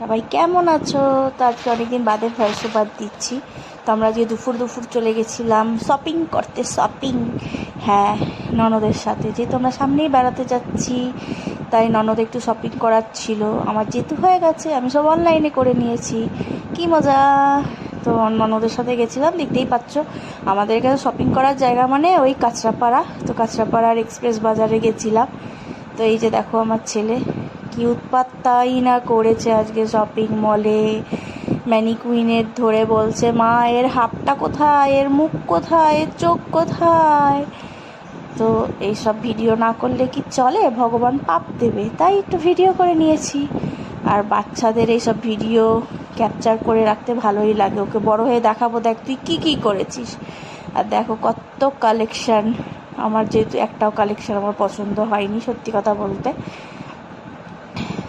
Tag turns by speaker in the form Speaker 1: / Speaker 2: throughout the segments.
Speaker 1: সবাই কেমন আছো? তো আজকে অনেকদিন বাদে ভয়েস ওভার দিচ্ছি। তো আমরা যে দুপুর দুপুর চলে গেছিলাম শপিং করতে শপিং হ্যাঁ ননদের সাথে। যেহেতু আমরা সামনেই বেড়াতে যাচ্ছি, তাই ননদ একটু শপিং করার ছিল। আমার যেহেতু হয়ে গেছে, আমি সব অনলাইনে করে নিয়েছি। কি মজা! তো ননদের সাথে গেছিলাম, দেখতেই পাচ্ছ। আমাদের এখানে শপিং করার জায়গা মানে ওই কাঁচরাপাড়া। তো কাঁচরাপাড়ার এক্সপ্রেস বাজারে গেছিলাম। তো এই যে দেখো আমার ছেলে। কি উৎপাত তাই না করেছে আজকে শপিং মলে ম্যানিকুইনের ধরে বলছে, মা, এর হাতটা কোথায়? এর মুখ কোথায়? এর চোখ কোথায়? তো এইসব ভিডিও না করলে কি চলে? ভগবান পাপ দেবে। তাই একটু ভিডিও করে নিয়েছি। আর বাচ্চাদের এইসব ভিডিও ক্যাপচার করে রাখতে ভালোই লাগে। ওকে বড় হয়ে দেখাবো। দেখ, তুই কী কী করেছিস? আর দেখো কত কালেকশান আমার যেহেতু একটাও কালেকশান আমার পছন্দ হয়নি, সত্যি কথা বলতে।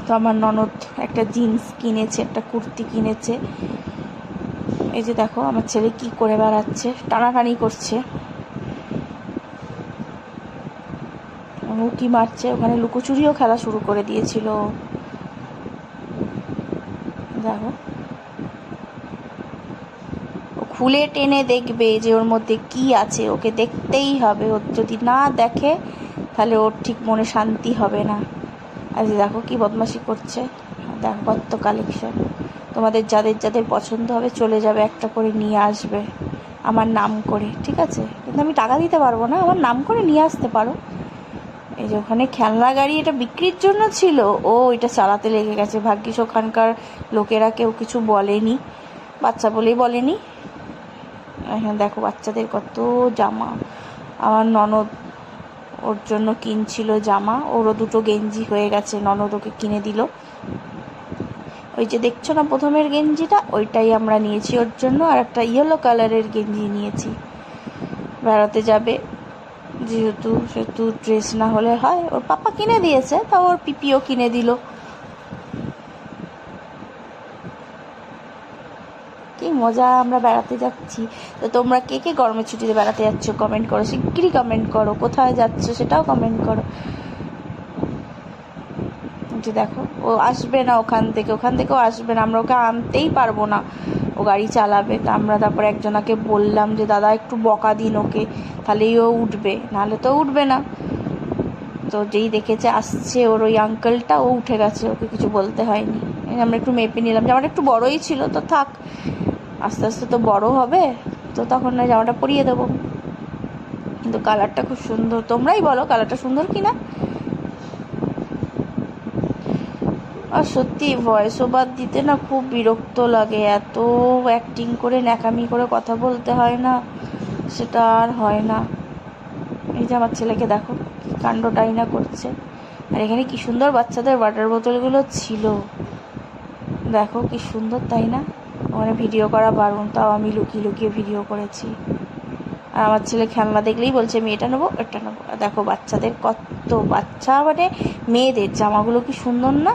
Speaker 1: তো আমার ননদ একটা জিন্স কিনেছে, একটা কুর্তি কিনেছে। এই যে দেখো, আমার ছেলে কি করে বেড়াচ্ছে, টানাটানি করছে। উকি মারছে, ওখানে লুকোচুরিও খেলা শুরু করে দিয়েছিল। দেখো। খুলে টেনে দেখবে যে ওর মধ্যে কি আছে, ওকে দেখতেই হবে। ও যদি না দেখে, তাহলে ওর ঠিক মনে শান্তি হবে না। আজ দেখো কি বদমাশি করছে। দেখো কত কালেকশন তোমাদের যাদের যাদের পছন্দ হবে চলে যাবে, একটা করে নিয়ে আসবে। আমার নাম করে, ঠিক আছে? কিন্তু আমি টাকা দিতে পারব না, আমার নাম করে নিয়ে আসতে পারো। এই যে ওখানে খেলনা গাড়ি এটা বিক্রির জন্য ছিল। ও এটা চালাতে লেগে গেছে। ভাগ্যিস ওখানকার লোকেরা কেউ কিছু বলেনি। বাচ্চা বলেই বলেনি। এখানে দেখো বাচ্চাদের কত জামা। আমার ননদ ওর জন্য কিনছিল জামা। ওরও দুটো গেঞ্জি হয়ে গেছে, ননদ ওকে কিনে দিল। ওই যে দেখছ না প্রথমের গেঞ্জিটা? ওইটাই আমরা নিয়েছি ওর জন্য, আর একটা ইয়েলো কালারের গেঞ্জি নিয়েছি। বেড়াতে যাবে, যেহেতু সেহেতু ড্রেস না হলে হয়। ওর পাপা কিনে দিয়েছে, তাও ওর পিপিও কিনে দিল। কি মজা, আমরা বেড়াতে যাচ্ছি। তো তোমরা কে কে গরমের ছুটিতে বেড়াতে যাচ্ছ কমেন্ট করো। শিগগিরই কমেন্ট করো, কোথায় যাচ্ছ সেটাও কমেন্ট করো। যে দেখো, ও আসবে না ওখান থেকে, ওখান থেকেও আসবে না, আমরা ওকে আনতেই পারব না। ও গাড়ি চালাবে, তা আমরা তারপর একজনাকে বললাম যে, দাদা, একটু বকা দিন ওকে, তাহলেই ও উঠবে। নাহলে তো উঠবে না। তো যেই দেখেছে, আসছে ওর ওই আঙ্কেলটা ও উঠে গেছে, ওকে কিছু বলতে হয়নি। আমরা একটু মেপে নিলাম যে, আমার একটু বড়ই ছিল, তো থাক। আস্তে আস্তে তো বড় হবে, তো তখন না জামাটা পরিয়ে দেবো। কিন্তু কালারটা খুব সুন্দর। তোমরাই বলো কালারটা সুন্দর কি না আর সত্যি ভয়েস ওভার দিতে না খুব বিরক্ত লাগে। এত অ্যাক্টিং করে, ন্যাকামি করে কথা বলতে হয় না। সেটা আর হয় না। এই যে আমার ছেলেকে দেখো, কি কাণ্ডটাই না করছে। আর এখানে কি সুন্দর বাচ্চাদের ওয়াটার বোতলগুলো ছিল। দেখো কি সুন্দর, তাই না? ওখানে ভিডিও করা বারণ, তাও আমি লুকিয়ে লুকিয়ে ভিডিও করেছি। আর আমার ছেলে খেলনা দেখলেই বলছে আমি এটা নেব এটা নেব। দেখো, বাচ্চাদের কত বাচ্চা মানে মেয়েদের জামাগুলো কি সুন্দর না?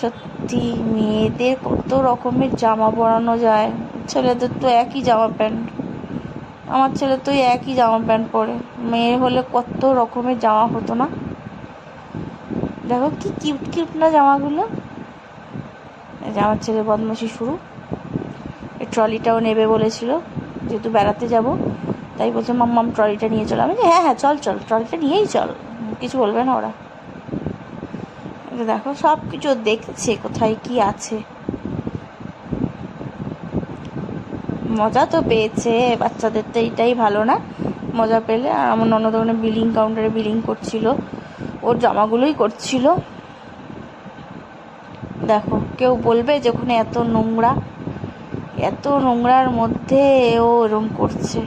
Speaker 1: সত্যি, মেয়েদের কত রকমের জামা পরানো যায়। ছেলেদের তো একই জামা প্যান্ট। আমার ছেলে তো একই জামা প্যান্ট পরে। মেয়ে হলে কত রকমের জামা হতো না? দেখো, কি কিউট কিউট না জামাগুলো? আমার ছেলে বদমাসি শুরু। ট্রলিটাও নেবে বলেছিল যেহেতু বেড়াতে যাব। তাই বলছে মাম্মাম ট্রলিটা নিয়ে চলো। আমি হ্যাঁ হ্যাঁ চল চল, ট্রলিটা নিয়েই চল। কিছু বলবে না ওরা। দেখো সব কিছু দেখছে, কোথায় কি আছে। মজা তো পেয়েছে, বাচ্চাদের তো এইটাই ভালো না। মজা পেলে আর আমার ননদ ওখানে বিলিং কাউন্টারে বিলিং করছিল। ওর জামাগুলোই করছিল। দেখো, কেউ বলবে যে ওখানে এত নোংরা এত নোংরার মধ্যে ও এরম করছে।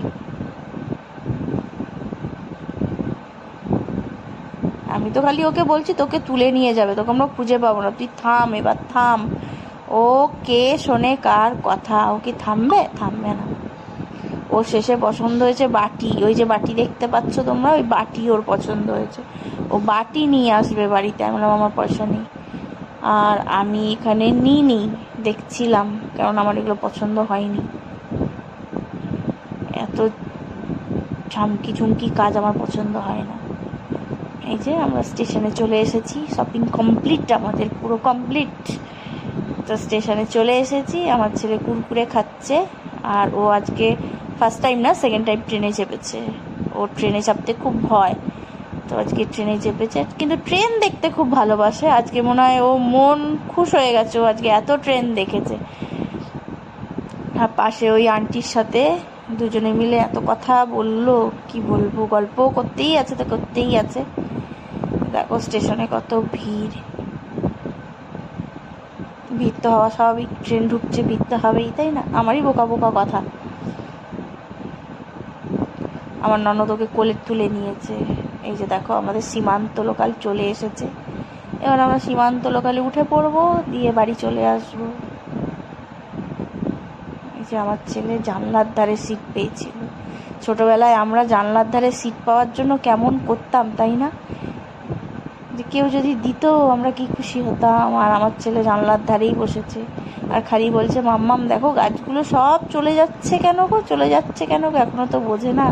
Speaker 1: আমি তো খালি ওকে বলছি, তোকে তুলে নিয়ে যাবে, তোকে আমরা খুঁজে পাবো না। তুই থাম, এবার থাম। ও কে শোনে কার কথা? ও কি থামবে? থামবে না। ওর শেষে পছন্দ হয়েছে বাটি। ওই যে বাটি দেখতে পাচ্ছ তোমরা? ওই বাটি ওর পছন্দ হয়েছে। ও বাটি নিয়ে আসবে বাড়িতে। আমি বললাম, আমার পয়সা নেই। আর আমি এখানে নিইনি, দেখছিলাম, কারণ আমার এগুলো পছন্দ হয়নি। এত ঝামকি ঝুমকি কাজ আমার পছন্দ হয় না। এই যে আমরা স্টেশনে চলে এসেছি, শপিং কমপ্লিট, আমাদের পুরো কমপ্লিট। তো স্টেশনে চলে এসেছি, আমার ছেলে কুরকুরে খাচ্ছে, আর ও আজকে ফার্স্ট টাইম না সেকেন্ড টাইম ট্রেনে চেপেছে। ও ট্রেনে চাপতে খুব ভয়। তো আজকে ট্রেনে চেপেছে। কিন্তু ট্রেন দেখতে খুব ভালোবাসে। আজকে মনে হয় ও মন খুশ হয়ে গেছে। ও আজকে এত ট্রেন দেখেছে। আর পাশে ওই আন্টির সাথে দুজনে মিলে এত কথা বলল। কি বলব? গল্প করতেই আছে তো, করতেই আছে। দেখো স্টেশনে কত ভিড়। ভিড় তো হওয়া স্বাভাবিক। ট্রেন ঢুকছে, ভিড় তো হবেই, তাই না? আমারই বোকা বোকা কথা। আমার ননদ ওকে কোলে তুলে নিয়েছে। এই যে দেখো, আমাদের সীমান্ত লোকাল চলে এসেছে। এবার আমরা সীমান্ত লোকালে উঠে পড়ব, দিয়ে বাড়ি চলে আসব। এই যে আমার ছেলে জানলার ধারে সিট পেয়েছিল। ছোটবেলায় আমরা জানলার ধারে সিট পাওয়ার জন্য কেমন করতাম, তাই না? যে কেউ যদি দিত, আমরা কি খুশি হতাম। আর আমার ছেলে জানলার ধারেই বসেছে। আর খালি বলছে, মাম্মাম, দেখো গাছগুলো সব চলে যাচ্ছে কেন গো? চলে যাচ্ছে কেন গো? এখনও তো বোঝে না।